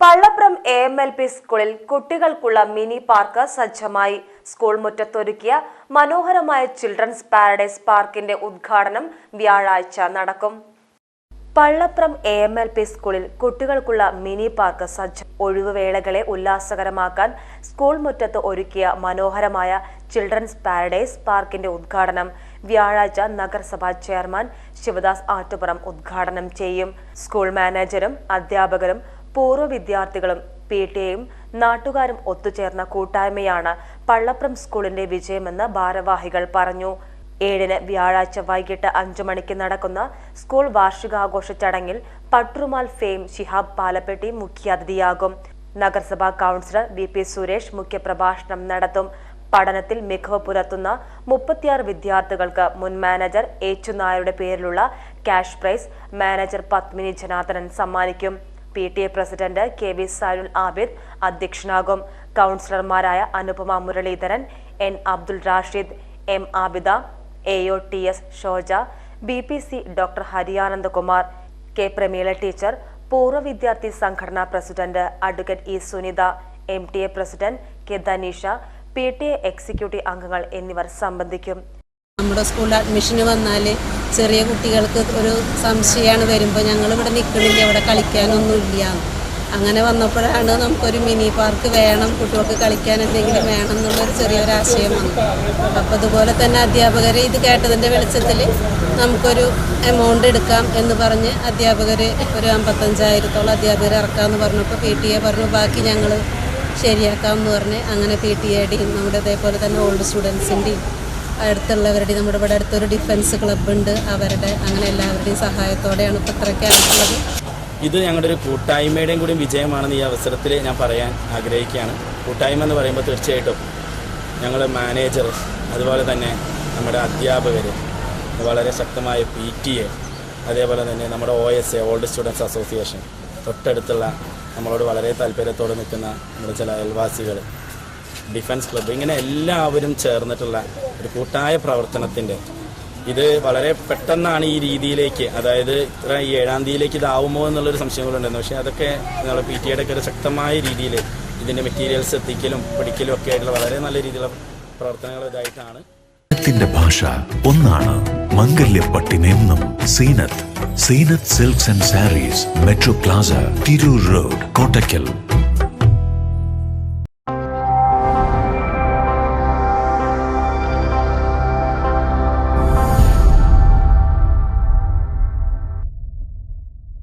Pallapram A M L P സ്കൂളിൽ കുട്ടികൾക്കുള്ള mini park സജ്ജമായി. സ്കൂൾ മുറ്റത്തൊരുക്കിയ മനോഹരമായ ചിൽഡ്രൻസ് പാരഡൈസ് പാർക്കിന്റെ ഉദ്ഘാടനം വ്യാഴാഴ്ച നടക്കും. Pallapram A M L P സ്കൂളിൽ കുട്ടികൾക്കുള്ള മിനി പാർക്ക് സജ്ജ ഒഴിവുവേളകളെ ഉല്ലാസകരമാക്കാൻ സ്കൂൾ മുറ്റത്ത് ഒരുക്കിയ മനോഹരമായ ചിൽഡ്രൻസ് പാരഡൈസ് പാർക്കിന്റെ ഉദ്ഘാടനം വ്യാഴാഴ്ച നഗരസഭാ ചെയർമാൻ ശിവദാസ് ആറ്റുപുറം ഉദ്ഘാടനം ചെയ്യും. സ്കൂൾ മാനേജരും അധ്യാപകരും പൂർവ വിദ്യാർത്ഥികളും പി ടി എയും നാട്ടുകാരും ഒത്തുചേർന്ന കൂട്ടായ്മയാണ് പള്ളപ്രം സ്കൂളിന്റെ വിജയമെന്ന് ഭാരവാഹികൾ പറഞ്ഞു. ഏഴിന് വ്യാഴാഴ്ച വൈകിട്ട് അഞ്ചു മണിക്ക് നടക്കുന്ന സ്കൂൾ വാർഷികാഘോഷ ചടങ്ങിൽ പട്രുമാൽ ഫെയിം ശിഹാബ് പാലപ്പെട്ടി മുഖ്യാതിഥിയാകും. നഗരസഭാ കൗൺസിലർ വി പി സുരേഷ് മുഖ്യപ്രഭാഷണം നടത്തും. പഠനത്തിൽ മികവ് പുലർത്തുന്ന മുപ്പത്തിയാറ് വിദ്യാർത്ഥികൾക്ക് മുൻ മാനേജർ ഏച്ചു നായരുടെ പേരിലുള്ള cash prize manager Padmini Janardhanan സമ്മാനിക്കും. P T A president K V Sanul Abid അധ്യക്ഷനാകും. കൗൺസിലർമാരായ Anupama Muraleedharan N Abdul Rashid M Abida A O T S Shoja B P C doctor Hariyanandakumar K Prameela teacher പൂർവ വിദ്യാർത്ഥി സംഘടനാ president advocate E Sunitha M T A president K Dhaneesha P T A executive അംഗങ്ങൾ എന്നിവർ സംബന്ധിക്കും. നമ്മുടെ സ്കൂളിൽ അഡ്മിഷന് വന്നാൽ ചെറിയ കുട്ടികൾക്ക് ഒരു സംശയമാണ് വരുമ്പോൾ ഞങ്ങൾ ഇവിടെ നിൽക്കണില്ല ഇവിടെ കളിക്കാനൊന്നുമില്ല. അങ്ങനെ വന്നപ്പോഴാണ് നമുക്കൊരു മിനി പാർക്ക് വേണം കുട്ടികൾക്ക് കളിക്കാൻ എന്തെങ്കിലും വേണം എന്നുള്ളൊരു ചെറിയൊരു ആശയം വന്നു അപ്പോൾ അതുപോലെ തന്നെ അധ്യാപകർ ഇത് കേട്ടതിന്റെ വെളിച്ചത്തിൽ നമുക്കൊരു എമൗണ്ട് എടുക്കാം എന്ന് പറഞ്ഞ് അധ്യാപകർ ഒരു അമ്പത്തഞ്ചായിരത്തോളം അധ്യാപകർ ഇറക്കാമെന്ന് പറഞ്ഞപ്പോൾ പി ടി എ പറഞ്ഞു ബാക്കി ഞങ്ങൾ ശരിയാക്കാമെന്ന് പറഞ്ഞ് അങ്ങനെ പി ടി എയുടെയും നമ്മുടെ അതേപോലെ തന്നെ ഓൾഡ് സ്റ്റുഡൻസിന്റെയും അടുത്തുള്ളവരുടെ നമ്മുടെ ഇവിടെ അടുത്തൊരു ഡിഫൻസ് ക്ലബ്ബ് ഉണ്ട്. അവരുടെ അങ്ങനെ എല്ലാവരുടെയും സഹായത്തോടെയാണ് ഇപ്പോൾ ഇത്രയ്ക്കായിട്ടുള്ളത് ഇത് ഞങ്ങളുടെ ഒരു കൂട്ടായ്മയുടെയും കൂടി വിജയമാണെന്ന് ഈ അവസരത്തിൽ ഞാൻ പറയാൻ ആഗ്രഹിക്കുകയാണ്. കൂട്ടായ്മ എന്ന് പറയുമ്പോൾ തീർച്ചയായിട്ടും ഞങ്ങൾ മാനേജർ അതുപോലെ തന്നെ നമ്മുടെ അധ്യാപകർ വളരെ ശക്തമായ പി ടി എ അതേപോലെ തന്നെ നമ്മുടെ O S A old students association തൊട്ടടുത്തുള്ള നമ്മളോട് വളരെ താല്പര്യത്തോടെ നിൽക്കുന്ന നമ്മുടെ ചില അയൽവാസികൾ ഡിഫൻസ് ക്ലബ്ബ്. ഇങ്ങനെ എല്ലാവരും ചേർന്നിട്ടുള്ള ഒരു കൂട്ടായ പ്രവർത്തനത്തിന്റെ ഇത് വളരെ പെട്ടെന്നാണ് ഈ രീതിയിലേക്ക് അതായത് ഇത്ര ഈ ഏഴാം തീയതിയിലേക്ക് ഇതാവുമോ എന്നുള്ളൊരു സംശയങ്ങളുണ്ടായിരുന്നു പക്ഷേ അതൊക്കെ നിങ്ങളെ പി ടി ഒക്കെ ഒരു ശക്തമായ രീതിയിൽ ഇതിന്റെ മെറ്റീരിയൽസ് എത്തിക്കലും പഠിക്കലും ഒക്കെ ആയിട്ടുള്ള വളരെ നല്ല രീതിയിലുള്ള പ്രവർത്തനങ്ങൾ ഇതായിട്ടാണ്. ഭാഷ ഒന്നാണ് മംഗല്യപ്പട്ടിനെന്നും Seenath. Seenath silks and sarees metro plaza Tirur road Kottakkal.